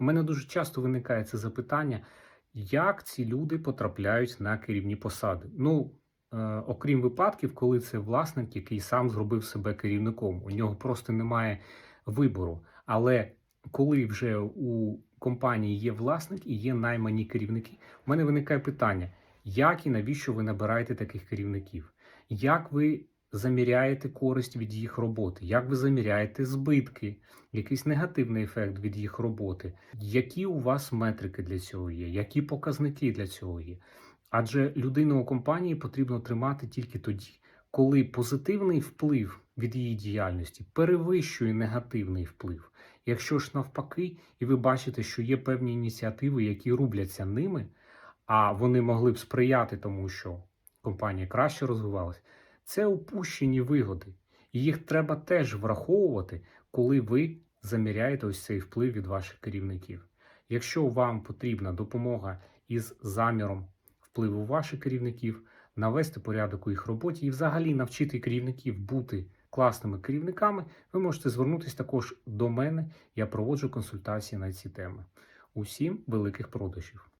У мене дуже часто виникає це запитання, як ці люди потрапляють на керівні посади. Ну, е, окрім випадків, коли це власник, який сам зробив себе керівником, у нього просто немає вибору. Але коли вже у компанії є власник і є наймані керівники, у мене виникає питання, як і навіщо ви набираєте таких керівників? Як ви заміряєте користь від їх роботи? Як ви заміряєте збитки, якийсь негативний ефект від їх роботи? Які у вас метрики для цього є? Які показники для цього є? Адже людину у компанії потрібно тримати тільки тоді, коли позитивний вплив від її діяльності перевищує негативний вплив. Якщо ж навпаки, і ви бачите, що є певні ініціативи, які рубляться ними, а вони могли б сприяти тому, що компанія краще розвивалась, це упущені вигоди. І їх треба теж враховувати, коли ви заміряєте ось цей вплив від ваших керівників. Якщо вам потрібна допомога із заміром впливу ваших керівників, навести порядок у їх роботі і взагалі навчити керівників бути класними керівниками, ви можете звернутися також до мене. Я проводжу консультації на ці теми. Усім великих продажів!